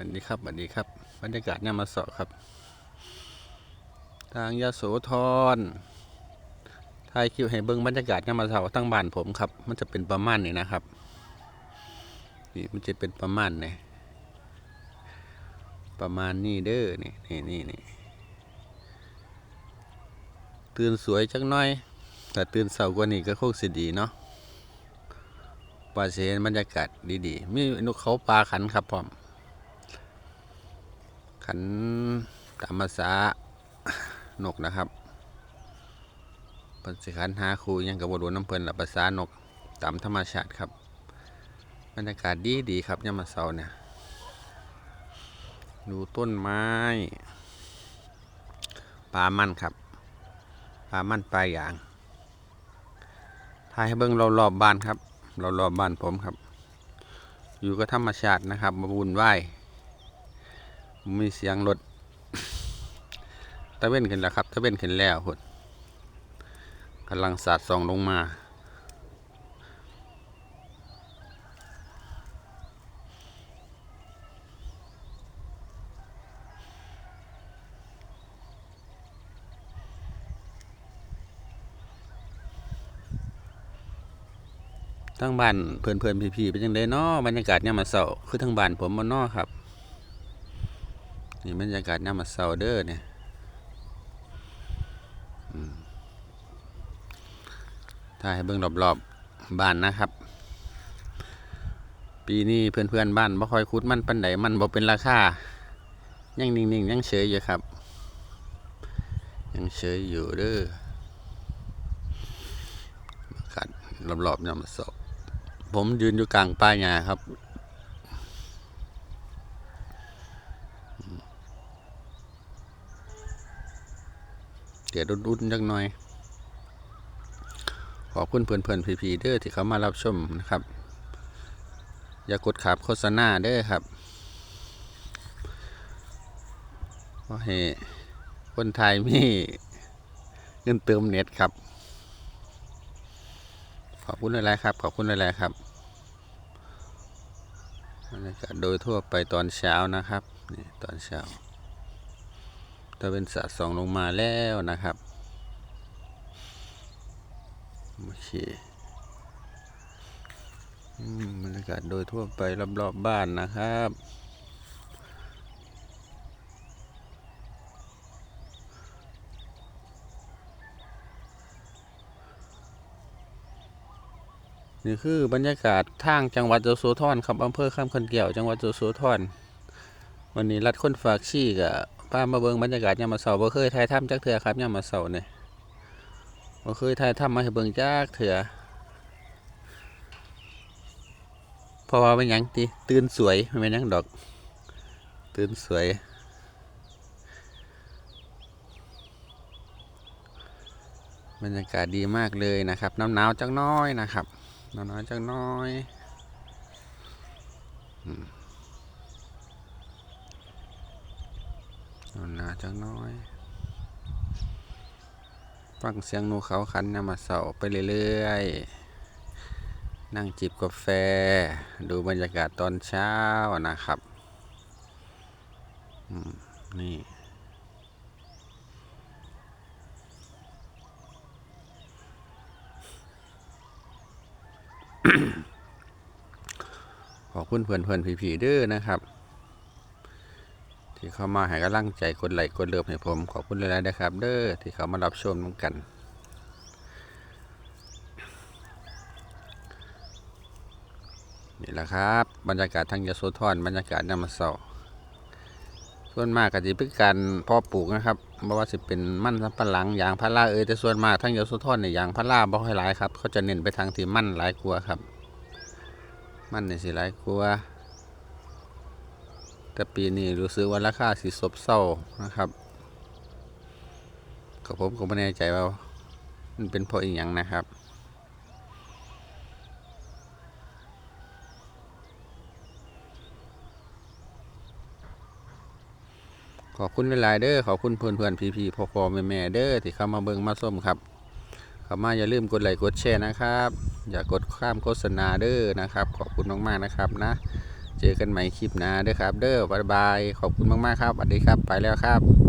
วันนี้ครับวันนี้ครับบรรยากาศนี่ามาเสาะครับ ทางยาโสธรถ่ายคิวให้เบิ้งบรรยากาศนี่ามาเสาะตั้งบ้านผมครับ มันจะเป็นประมาณนี้นะครับ นี่มันจะเป็นประมาณนี้ประมาณนี้เด้อนี่นี่นี่นี่ตื่นสวยจังหน่อย แต่ตื่นเสากว่านี้ก็คงสิดีเนาะว่าเห็นบรรยากาศดีๆ มีนกเขาปลาขันครับพร้อม ขันตามภาษานกนะครับเพิ่นสิขันหาครูยังกับบดูน้ำเพิ่นละภาษานกตามธรรมชาติครับบรรยากาศดีดีครับยามมาเสาเนี่ยดูต้นไม้ปลามันครับปลามันปลาอย่างถ่ายให้เบิ่งเรารอบบ้านครับ เรารอบบ้านผมครับ อยู่กับธรรมชาตินะครับมาวุ่นวาย มีเสียงรถตะเว้นขึ้นแล้วครับตะเว้นขึ้นแล้วพุ่นกำลังสาดส่องลงมาทั้งบ้านเพื่อนๆพี่ๆเป็นยังไงเนาะบรรยากาศเนี่ยมาเสาร์คือทั้งบ้านผมมันนอครับ นี่บรรยากาศยามมาเสาเด้อเนี่ยถ่ายให้เบิ่งรอบๆบ้านนะครับ ปีนี้เพื่อนๆบ้านบ่ค่อยคุดมันปันไดมันบ่เป็นราคายังนิ่งๆยังเฉยอยู่ครับ ยังเฉยอยู่เด้ออากาศรอบๆยามมาเสาผมยืนอยู่กลางป่าหญ้าครับียวรุนๆจักหน่อย ขอบคุณเพื่อนๆพี่ๆเด้อที่เขามารับชมนะครับ อย่ากดขับโฆษณาเด้อครับเพราะให้คนไทยมีเงินเติมเน็ตครับ ขอบคุณหลายๆครับ ขอบคุณหลายๆครับบรรยากาศโดยทั่วไปตอนเช้านะครับ นี่ตอนเช้า ตะเป็นสะสองลงมาแล้วนะครับ โอเคอืมบรรยากาศโดยทั่วไปรอบๆบบ้านนะครับนี่คือบรรยากาศทางจังหวัดยโสธรครับอำเภอข้ามขันแก้วจังหวัดยโสธรวันนี้รัดคนฝากชี้กับ พามาเบิงบรรยากาศยามมาเสาร์บ่เคยถ่ายถ้ำจักเถื่อครับยามมาเสาร์เนี่ยบ่เคยถ่ายถ้ำมาให้เบิงจักเถื่อเพราะว่าเป็นหยังติตื่นสวยไม่เป็นหยังดอก ตื่นสวยบรรยากาศดีมากเลยนะครับน้ำหนาวจักน้อยนะครับน้ำหนาวจักน้อยอืมน้ำ หนาจักหน้อย ฟังเสียงนูเขาคันยามมาเสาไปเรื่อยๆ นั่งจิบกาแฟ ดูบรรยากาศตอนเช้านะครับนี่ขอบคุณเพื่อนเพื่อนๆพี่ๆเด้อนะครับ ที่เข้ามาให้กำลังใจกดไลค์กดเลิฟให้ผม ขอบคุณหลายๆนะครับ เด้อที่เขามารับชมกัน นี่แหละครับ บรรยากาศทางยโสธรบรรยากาศยามมาเสาร์ส่วนมากก็จะเป็นการพาะปลูกนะครับเพราะว่าสิเป็นมั่นสำปะหลังยางพาราเอยแต่ส่วนมากทางยโสธรเนี่ยยางพาราบ่ค่อยหลายครับเขาจะเน้นไปทางที่มั่นหลายกว่าครับ มันนี่สิหลายกว่า แต่ปีนี้รู้สึกว่าราคาสิซบเซานะครับก็ผมก็ไม่แน่ใจว่ามันเป็นเพราะอีหยังนะครับขอบคุณหลายๆเด้อขอบคุณเพื่อนเพื่อนๆพี่พ่อพ่อแม่แม่เด้อที่เข้ามาเบิ่งมาส้มครับเข้ามาอย่าลืมกดไลค์กดแชร์นะครับ อย่ากดข้ามโฆษณาเด้อนะครับ ขอบคุณมากๆนะครับนะ เจอกันใหม่คลิปหน้าเด้อครับ เด้อบ๊ายบาย ขอบคุณมาก ๆ ครับสวัสดีครับ ไปแล้วครับ